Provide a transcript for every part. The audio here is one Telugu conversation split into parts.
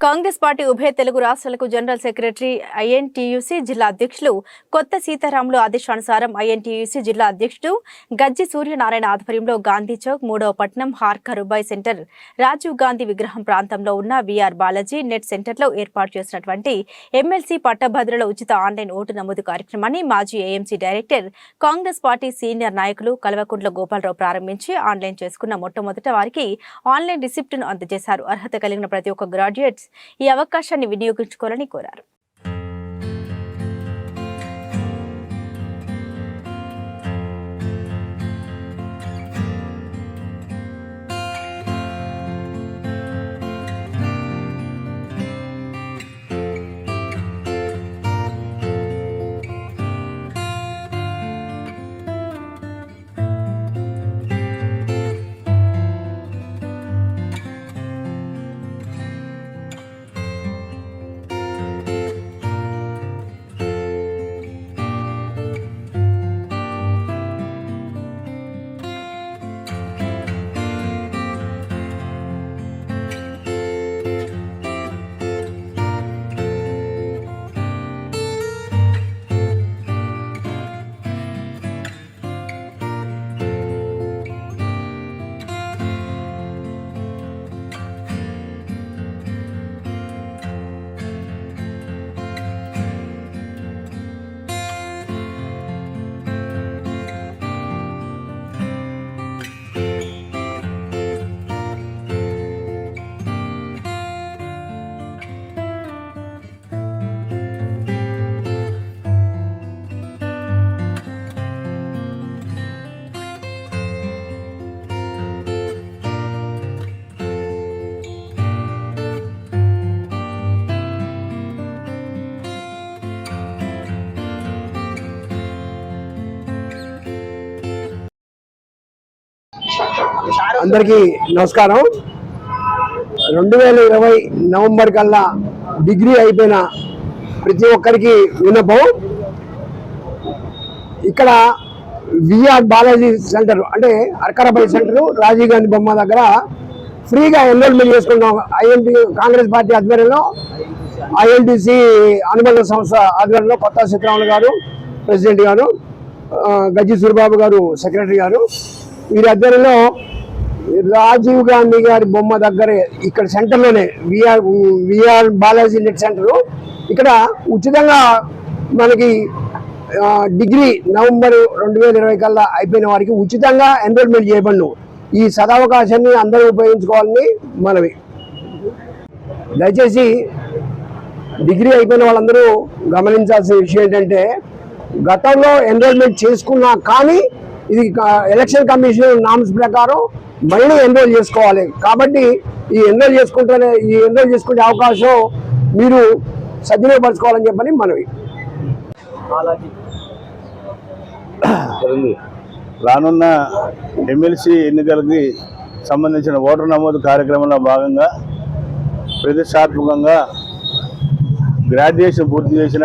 కాంగ్రెస్ పార్టీ ఉభయ తెలుగు రాష్ట్రాలకు జనరల్ సెక్రటరీ ఐఎన్టీయూసీ జిల్లా అధ్యక్షులు కొత్త సీతారాములు ఆదేశానుసారం ఐఎన్టీయూసీ జిల్లా అధ్యక్షుడు గజ్జి సూర్యనారాయణ ఆధ్వర్యంలో గాంధీ చౌక్ మూడవ పట్నం హార్కర్ రుబాయ్ సెంటర్ రాజీవ్ గాంధీ విగ్రహం ప్రాంతంలో ఉన్న విఆర్ బాలాజీ నెట్ సెంటర్లో ఏర్పాటు చేసినటువంటి ఎమ్మెల్సీ పట్టభద్రుల ఉచిత ఆన్లైన్ ఓటు నమోదు కార్యక్రమాన్ని మాజీ AMC director Congress party senior నాయకులు కల్వకుంట్ల గోపాలరావు ప్రారంభించి ఆన్లైన్ చేసుకున్న మొట్టమొదట వారికి ఆన్లైన్ రిసిప్ట్ను అందజేశారు. అర్హత కలిగిన ప్రతి ఒక్క గ్రాడ్యుయేట్స్ ఈ అవకాశాన్ని వినియోగించుకోవాలని కోరారు. అందరికీ నమస్కారం. రెండు వేల ఇరవై నవంబర్ కల్లా డిగ్రీ అయిపోయిన ప్రతి ఒక్కరికి విన్నపం. ఇక్కడ విఆర్ బాలాజీ సెంటర్ అంటే అర్కరపల్లి సెంటర్ రాజీవ్ గాంధీ బొమ్మ దగ్గర ఫ్రీగా ఎన్రోల్మెంట్ చేసుకుంటాం ఐఎన్టీ కాంగ్రెస్ పార్టీ ఆధ్వర్యంలో ఐఎన్టీసీ అనుబంధ సంస్థ ఆధ్వర్యంలో కొత్త సీతారాములు గారు ప్రెసిడెంట్ గారు గజ్జి సూరిబాబు గారు సెక్రటరీ గారు. వీరి ఆధ్వర్యంలో రాజీవ్ గాంధీ గారి బొమ్మ దగ్గర ఇక్కడ సెంటర్లోనే VR VR Balaji net centre. ఇక్కడ ఉచితంగా మనకి డిగ్రీ నవంబర్ రెండు వేల ఇరవై కల్లా అయిపోయిన వారికి ఉచితంగా ఎన్రోల్మెంట్ చేయబడిను. ఈ సదవకాశాన్ని అందరూ ఉపయోగించుకోవాలని మనవి. దయచేసి డిగ్రీ అయిపోయిన వాళ్ళందరూ గమనించాల్సిన విషయం ఏంటంటే గతంలో ఎన్రోల్మెంట్ చేసుకున్నా కానీ ఇది ఎలక్షన్ కమిషన్ నామ్స్ ప్రకారం మళ్ళీ ఎన్రోల్ చేసుకోవాలి. కాబట్టి ఈ ఎన్రోల్ చేసుకుంటేనే ఈ ఎన్రోల్ చేసుకునే అవకాశం మీరు సద్వినియోగపరచుకోవాలని చెప్పని మనవి. రానున్న ఎమ్మెల్సీ ఎన్నికలకి సంబంధించిన ఓటర్ నమోదు కార్యక్రమంలో భాగంగా ప్రతిష్టాత్మకంగా గ్రాడ్యుయేషన్ పూర్తి చేసిన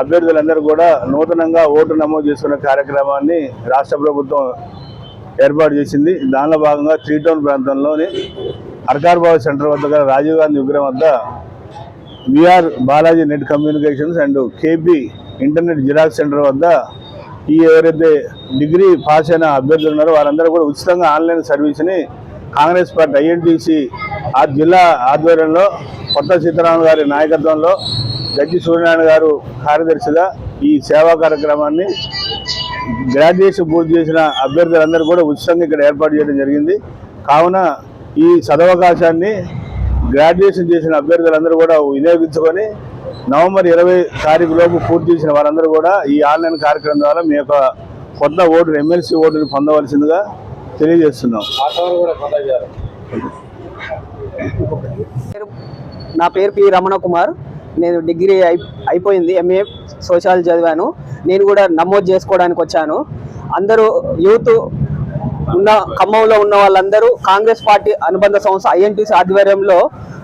అభ్యర్థులందరూ కూడా నూతనంగా ఓటు నమోదు చేసుకునే కార్యక్రమాన్ని రాష్ట్ర ప్రభుత్వం ఏర్పాటు చేసింది. దానిలో భాగంగా త్రీ టౌన్ ప్రాంతంలోని అర్కార్బాబు సెంటర్ వద్ద గల రాజీవ్ గాంధీ విగ్రహం వద్ద VR Balaji net communications and KP internet xerox centre వద్ద ఈ ఎవరైతే డిగ్రీ పాస్ అయిన అభ్యర్థులు ఉన్నారో వారందరూ కూడా ఉచితంగా ఆన్లైన్ సర్వీస్ని కాంగ్రెస్ పార్టీ ఐఎన్టీసీ ఆ జిల్లా ఆధ్వర్యంలో కొత్త సీతారాం గారి నాయకత్వంలో గజ్జి సూర్యనారాయణ గారు కార్యదర్శిగా ఈ సేవా కార్యక్రమాన్ని గ్రాడ్యుయేషన్ పూర్తి చేసిన అభ్యర్థులందరూ కూడా ఉచితంగా ఇక్కడ ఏర్పాటు చేయడం జరిగింది. కావున ఈ సదవకాశాన్ని గ్రాడ్యుయేషన్ చేసిన అభ్యర్థులందరూ కూడా వినియోగించుకొని నవంబర్ ఇరవై తారీఖు లోపు పూర్తి చేసిన వారందరూ కూడా ఈ ఆన్లైన్ కార్యక్రమం ద్వారా మీ యొక్క కొత్త ఓటు ఎమ్మెల్సీ ఓటుని పొందవలసిందిగా తెలియజేస్తున్నాం. నా పేరు పి రమణ కుమార్. నేను డిగ్రీ అయి అయిపోయింది ఎంఏ సోషాలజీ చదివాను. నేను కూడా నమోదు చేసుకోవడానికి వచ్చాను. అందరూ యూత్ ఉన్న ఖమ్మంలో ఉన్న వాళ్ళందరూ కాంగ్రెస్ పార్టీ అనుబంధ సంస్థ ఐఎన్టీసీ ఆధ్వర్యంలో